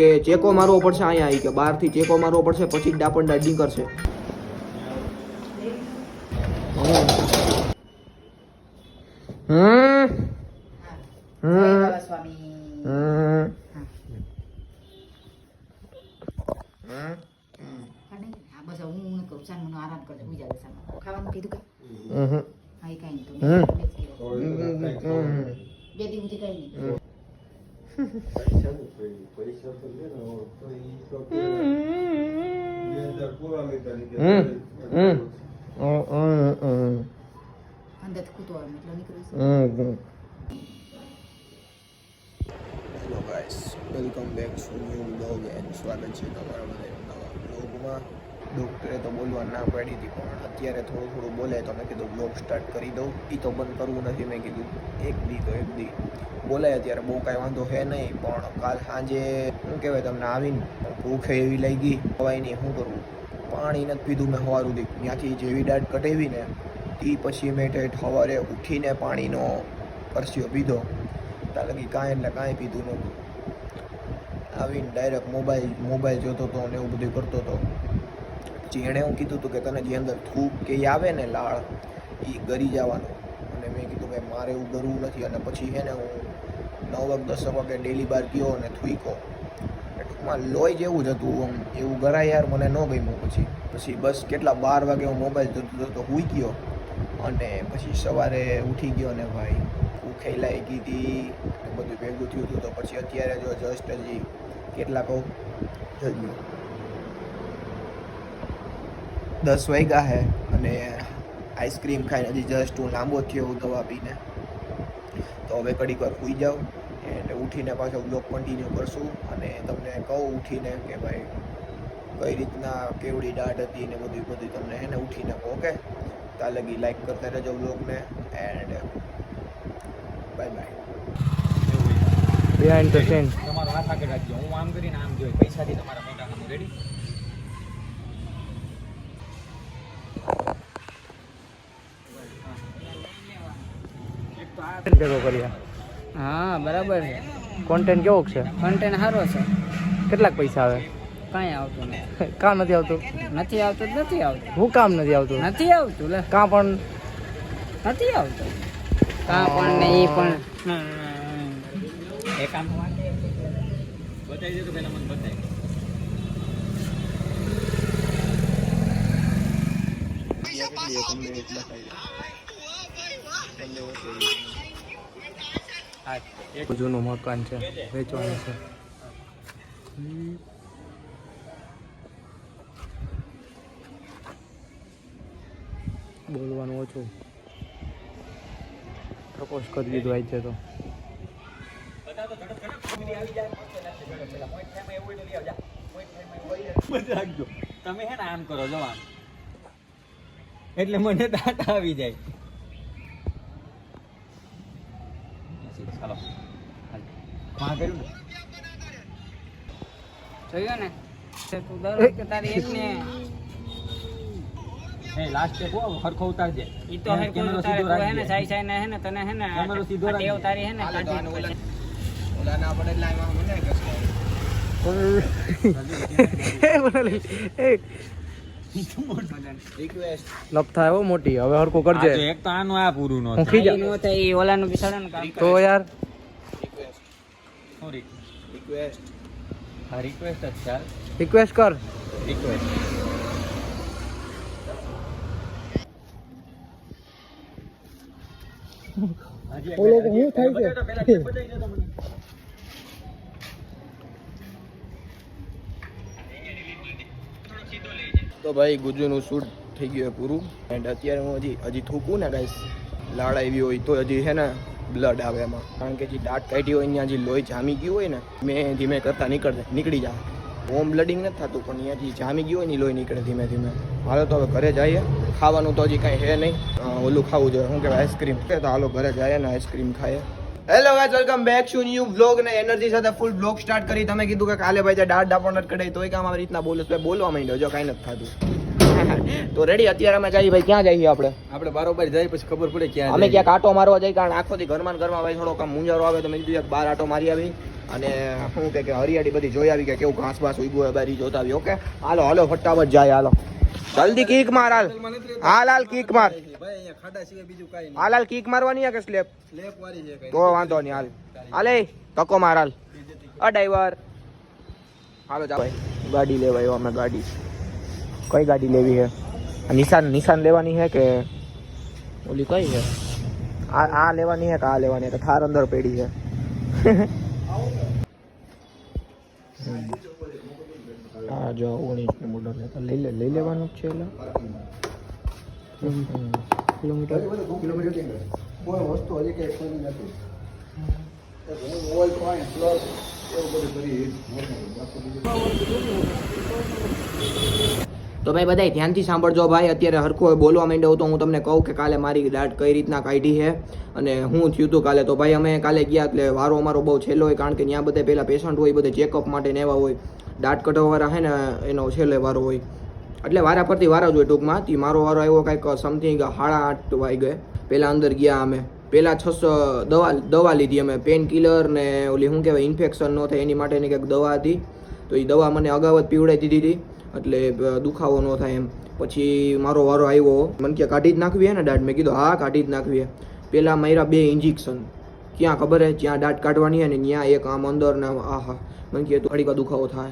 કે ચેકો મારવો પડશે, અહીંયા આવી કે બહારથી ચેકો મારવો પડશે, પછી ડાપણ દાડી કરશે. દિવસ. બે દી સુધી કાંઈ નહીં hello guys welcome back to new blog and સ્વાગત છે તમારા બધા નવા બ્લોગમાં ડૉક્ટરે તો બોલવા ના પાડી હતી, પણ અત્યારે થોડું થોડું બોલે તો મેં કીધું બ્લોગ સ્ટાર્ટ કરી દઉં. એ તો બંધ કરવું નથી, મેં કીધું એક દી તો એક દી. બોલાય અત્યારે, બહુ કાંઈ વાંધો હે નહીં, પણ કાલ સાંજે શું કહેવાય તમને, આવીને ભૂખે એવી લઈ ગઈ, ખવાય નહીં, શું કરવું? પાણી નથી પીધું મેં સવાર સુધી. ત્યાંથી જેવી દાટ કટાવી ને તે પછી મેં ઠેઠ સવારે ઉઠીને પાણીનો પરસ્યો પીધો. ત્યાં લગી કાંઈ એટલે કાંઈ પીધું નહોતું. આવીને ડાયરેક્ટ મોબાઈલ મોબાઈલ જોતો હતો ને એવું બધું કરતો હતો એણે હું કીધું હતું કે તને જે અંદર થૂક કે આવે ને લાળ, એ ગરી જવાનું. અને મેં કીધું કે મારે એવું ગરવું નથી. અને પછી છે ને હું નવ વાગે દસ વાગે ડેલી બાર ગયો અને થૂકો ટૂંકમાં લોહી જેવું જ હતું આમ. એવું ગરાય યાર, મને ન ગમ્યું. પછી પછી બસ કેટલા બાર વાગે હું મોબાઈલ જોતો જોતો હુઈ ગયો. અને પછી સવારે ઉઠી ગયો ને ભાઈ ખેલાઈ લાગી હતી. બધું ભેગું થયું હતું. તો પછી અત્યારે જો જસ્ટ હજી કેટલા કહું? જલ્દી દસ વાગ્યા હે અને આઈસ્ક્રીમ ખાઈને હજી જસ્ટ હું લાંબો થયો હું દવા પીને. તો હવે ઘડીક વાર સૂઈ જાઉં એટલે ઉઠીને પાછો બ્લોગ કન્ટિન્યુ કરશું અને તમને કહું ઉઠીને કે ભાઈ કઈ રીતના કેવડી દાઢ હતી ને બધું બધું તમને હે ને ઉઠીને કહો ઓકે? ત્યાં લગી લાઈક કરતા રહેજો બ્લોગને and bye bye behind the scene તમારો હાથ આગળ રાખજો. હું આમ કરીને આમ જોઈ. પૈસાથી તમારા મોટા કામ રેડી ભેગો કર્યા હા બરાબર છે. કોન્ટેન્ટ કેવો છે? કન્ટેન્ટ સારો છે. કેટલાક પૈસા આવે? કાંઈ આવતું નથી કામ નથી આવતું? નથી આવતું નથી આવતું. હું કામ નથી આવતું? નથી આવતું લે. કાં પણ? નથી આવતું. કાં પણ ને ઈ પણ. એક કામ બતાવી દે તો પહેલા મને બતાવી હા એક જૂનું મકાન છે, વેચવાનું છે. બોલવાનું ઓછું. પ્રપોઝ કરી દીધું આવી છે તો. તમે હે ને આમ કરો જવાનું એટલે મને દાંત આવી જાય. ચાલો. હા કર્યું ને? જોયું ને? તું દર વખતે તારી એમને હે લાસ્ટ સ્ટેપ હો હરખો ઉતારજે. ઈ તો હે ને સાઈ સાઈ ને હે ને તને હે ને કેમેરો સીધો આ ટેવ તારી હે ને કાઢી મને થાય હો મોટી. હવે હરકો કરજે. એક તો આનું આ પૂરું નો હું ખીજા નો થાય ઈ ઓલાનું બિસાડે ને કામ તો યાર. રિક્વેસ્ટ રિક્વેસ્ટ હા રિક્વેસ્ટ જ ચાલ રિક્વેસ્ટ કર. રિક્વેસ્ટ ઓલો તો હું થાય છે? તો ભાઈ ગુજુનું શૂટ થઈ ગયું પૂરું. એન્ડ અત્યારે હું હજી હજી થૂકું ને ગાઈસ લાડ આવી હોય તો હજી છે ને બ્લડ આવે એમાં. કારણ કે જે દાંત કાઢી હોય ત્યાં જે લોહી જામી ગયું હોય ને, મેં ધીમે કરતા નીકળતા નીકળી જાય હોમ બ્લડિંગ નથી થતું, પણ અહીંયાથી જામી ગયું હોય ને લોહી નીકળે ધીમે ધીમે. હાલો તો હવે ઘરે જઈએ. ખાવાનું તો હજી કાંઈ હે નહીં. ઓલું ખાવું જોઈએ. શું કહેવાય? આઈસ્ક્રીમ તો હાલો ઘરે જઈએ ને આઈસ્ક્રીમ ખાઈએ. Hello guys welcome back to new blog ને એનર્જી સાથે ફૂલ બ્લોગ સ્ટાર્ટ કરી. તમે કીધું કે કાલે ભાઈ જે દાઢ ડાપણ નથી કઢાઈ તોય કામ આવી રીતના બોલો તો બોલવા માંડ્યો જો કાંઈ નથી થતું. તો રેડી અત્યારે અમે જઈએ ભાઈ ક્યાં જઈએ આપણે? આપણે બારોબાર જઈએ પછી ખબર પડે ક્યાં અમે ક્યાંક આટો મારવા જઈએ કારણ આખો દી ઘરમાં ઘરમાં ભાઈ થોડો કામ મુંજારો આવે તો મેં કીધું એક બાર આટો મારી આવી. અને શું કે હરિયાળી બધી જોઈ આવી કે કેવું ઘાસ બાસ ઉગ્યું હોય બારી જોતા આવી. ઓકે? હાલો હાલો, ફટાફટ જાય, હાલો. જલ્દી કીક માર, હાલ. હાલ હાલ, કીક માર. હાલ હાલ, કીક મારવાની કે સ્લેપ સ્લેપ તો વાંધો નહીં, હાલ. હાલે તકો માર, હાલ. A driver. હાલો, જા, ભાઈ. ગાડી લેવાય અમે, ગાડી. કઈ ગાડી લેવી છે? નિશાન નિશાન લેવાની છે કે ઓલી કઈ છે? આ આ લેવાની છે કે આ લેવાની કે થાર અંદર પડી છે. આ જો ઓગણીસનું મોડલ છે. લઈ લે, લઈ લેવાનું છે એટલે. કિલોમીટર? કિલોમીટર કોઈ વસ્તુ હજી કંઈ ખોલી નથી ઓઇલ પાણી પ્લસ એવું બધું કરી તો ભાઈ બધાય ધ્યાનથી સાંભળજો ભાઈ. અત્યારે હરખો બોલવા માંડ્યો તો હું તમને કહું કે કાલે મારી દાટ કઈ રીતના કાઢી છે અને હું થયું હતું કાલે. તો ભાઈ અમે કાલે ગયા એટલે વારો અમારો બહુ છેલ્લો હોય કારણ કે ત્યાં બધા પહેલાં પેશન્ટ હોય, બધે ચેકઅપ માટે ને એવા હોય. દાટ કઢાવવાળા હે ને, એનો છેલ્લે વારો હોય. એટલે વારા પરથી વારો જ હોય ટૂંકમાં. તે મારો વારો આવ્યો કાંઈક સમથિંગ સાડા આઠ વાગે. પહેલાં અંદર ગયા અમે. પહેલાં છસો દવા દવા લીધી અમે. પેન કિલર ને ઓલી શું કહેવાય ઇન્ફેક્શન ન થાય એની માટેની કંઈક દવા હતી. તો એ દવા મને અગાઉ જ પીવડાવી દીધી હતી. એટલે દુખાવો ન થાય એમ. પછી મારો વારો આવ્યો. મને કે, કાઢી જ નાખવી હે ને દાઢ? મેં કીધું, હા, કાઢી જ નાખવી હે. પહેલાં માર્યા બે ઇન્જેક્શન ક્યાં ખબર હે? જ્યાં દાઢ કાઢવાની હે ને ત્યાં એક આમ અંદર ને આહા. મને કહે તું ઘડીક દુખાવો થાય.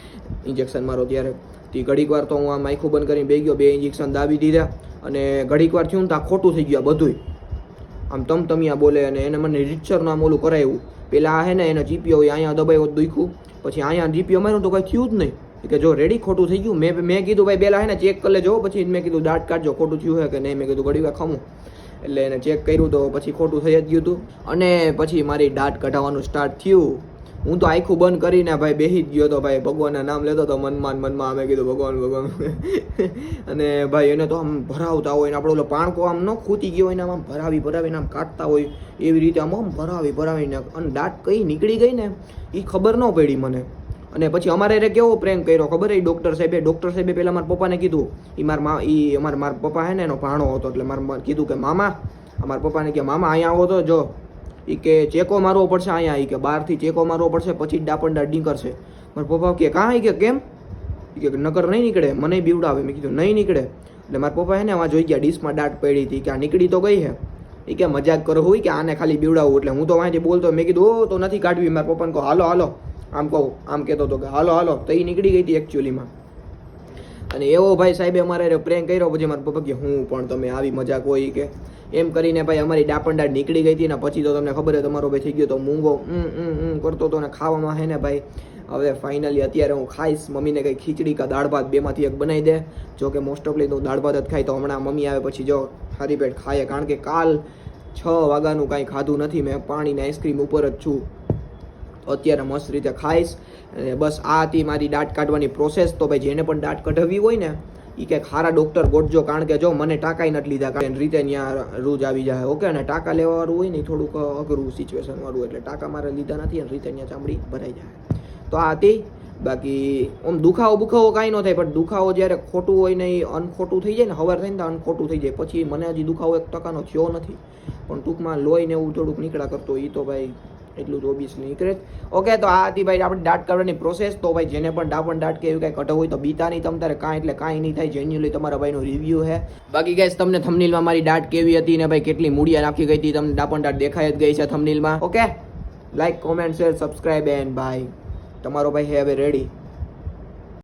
ઇન્જેક્શન મારો ત્યારે. તે ઘડીક વાર તો હું આમ આખું બંધ કરીને બે ગયો, બે ઇન્જેક્શન દાબી દીધા અને ઘડીક વાર થયું ને તો આ ખોટું થઈ ગયું બધુંય. આમ તમ તમિયા બોલે અને એને મને રિચરનું નામ ઓલું કરાવ્યું પેલા હે ને એને જીપીઓ અહીંયા દબાઈ દુખ્યું. પછી અહીંયા જીપીઓ માર્યું તો કંઈ થયું જ નહીં. કે જો રેડી ખોટું થઈ ગયું, મેં મેં કીધું, ભાઈ પહેલાં હે ને ચેક કરી લેજો. પછી મેં કીધું, દાંત કાઢજો, ખોટું થયું હે કે નહીં? મેં કીધું ઘડી વાર ખમું. એટલે એને ચેક કર્યું તો પછી ખોટું થઈ જ ગયું હતું. અને પછી મારી દાંત કઢાવવાનું સ્ટાર્ટ થયું. હું તો આખું બંધ કરીને ભાઈ બેસી જ ગયો તો ભાઈ, ભગવાનના નામ લેતો હતો મનમાં મનમાં અમે કીધું, ભગવાન ભગવાન. અને ભાઈ, એને તો આમ ભરાવતા હોય ને, આપણે ઓલો પાણકો આમ ન ખૂતી ગયો હોય ને, આમ ભરાવી ભરાવીને આમ કાઢતા હોય, એવી રીતે આમ આમ ભરાવી ભરાવીને અને દાંત કઈ નીકળી ગઈ ને એ ખબર ન પડી મને. અને પછી અમારે રે કેવો પ્રેમ કર્યો, ખબર એ ડૉક્ટર સાહેબે ડૉક્ટર સાહેબે પહેલાં મારા પપ્પાને કીધું એ મારા મા એ અમારા, મારા પપ્પા હે ને, એનો ભાણો હતો, એટલે મારા કીધું કે, મામા અમારા પપ્પાને કે, મામા, અહીંયા આવો તો, જો. એ કે, ચેકો મારવો પડશે અહીંયા એ કે, બહારથી ચેકો મારવો પડશે, પછી દાઢ નીકળશે મારા પપ્પા કે, કાં? કે, કેમ? કે, નકર નહીં નીકળે, મને બીવડાવે. મેં કીધું, નહીં નીકળે. એટલે મારા પપ્પા હે ને, આમાં જોઈ ગયા, ડીશમાં દાટ પડી હતી, કે આ નીકળી તો ગઈ હે. એ કે, મજાક કરો હોય કે, આને ખાલી બીવડાવું, એટલે હું તો વાંચી બોલતો. મેં કીધું ઓ તો નથી કાઢવી. મારા પપ્પાને કહો, હાલો હાલો. આમ કહું, આમ કહેતો હતો કે, હાલો હાલો. તો એ નીકળી ગઈ હતી એકચ્યુઅલીમાં અને એવો ભાઈ સાહેબે અમારે પ્રેન્ક કર્યો, પછી મારા પપ્પા કે, હું પણ તમે આવી મજાક હોય કે. એમ કરીને ભાઈ અમારી ડાપંડા નીકળી ગઈ હતી ને પછી તો તમને ખબર છે તમારો ભાઈ થઈ ગયો તો મૂંગો કરતો હતો ને ખાવામાં હે ને ભાઈ. હવે ફાઇનલી અત્યારે હું ખાઈશ, મમ્મીને કંઈ ખીચડી કા દાળ ભાત બેમાંથી એક બનાવી દે. જો કે મોસ્ટ ઓફલી તો દાળ ભાત જ ખાય, તો હમણાં મમ્મી આવે પછી જો ખારી પેટ ખાઈએ કારણ કે કાલ છ વાગ્યાનું કાંઈ ખાધું નથી, મેં પાણીને આઈસ્ક્રીમ ઉપર જ છું. અત્યારે મસ્ત રીતે ખાઈશ. અને બસ આ હતી મારી દાંત કાઢવાની પ્રોસેસ તો ભાઈ જેને પણ દાંત કઢાવવી હોય ને એ કંઈક સારા ડૉક્ટર ગોઠજો. કારણ કે જો મને ટાંકાઈ નથી લીધા. કારણ રીતે ત્યાં રૂજ આવી જાય. ઓકે અને ટાંકા લેવાવાળું હોય ને થોડુંક અઘરું સિચ્યુએશનવાળું એટલે ટાંકા મારે લીધા નથી અને રીતે ત્યાં ચામડી ભરાઈ જાય. તો આ હતી. બાકી આમ દુખાવો બુખાવો કાંઈ ન થાય, પણ દુખાવો જ્યારે ખોટું હોય ને એ અનખોટું થઈ જાય ને, હવાર થઈને તો અનખોટું થઈ જાય. પછી મને હજી દુખાવો એક ટકાનો થયો નથી. પણ ટૂંકમાં લોહીને એવું થોડુંક નીકળ્યા કરતો એ તો ભાઈ એટલું જ ઓબ્વિયસલી નીકળે. ઓકે તો આ હતી ભાઈ આપણે દાંત કાઢવાની પ્રોસેસ તો ભાઈ જેને પણ ડાપણ દાંત કે એવું કાંઈ કટો હોય તો બીતા નહીં તમ તારે કાંઈ એટલે કાંઈ નહીં થાય. જેન્યુઅલી તમારા ભાઈનો રિવ્યૂ છે. બાકી ગાઈસ તમને થમનીલમાં મારી દાંત કેવી હતી ને ભાઈ કેટલી મૂડિયા નાખી ગઈ હતી તમને ડાપણ દાંત દેખાય જ ગઈ છે થમનીલમાં okay like comment share subscribe and ભાઈ તમારો ભાઈ હે હવે રેડી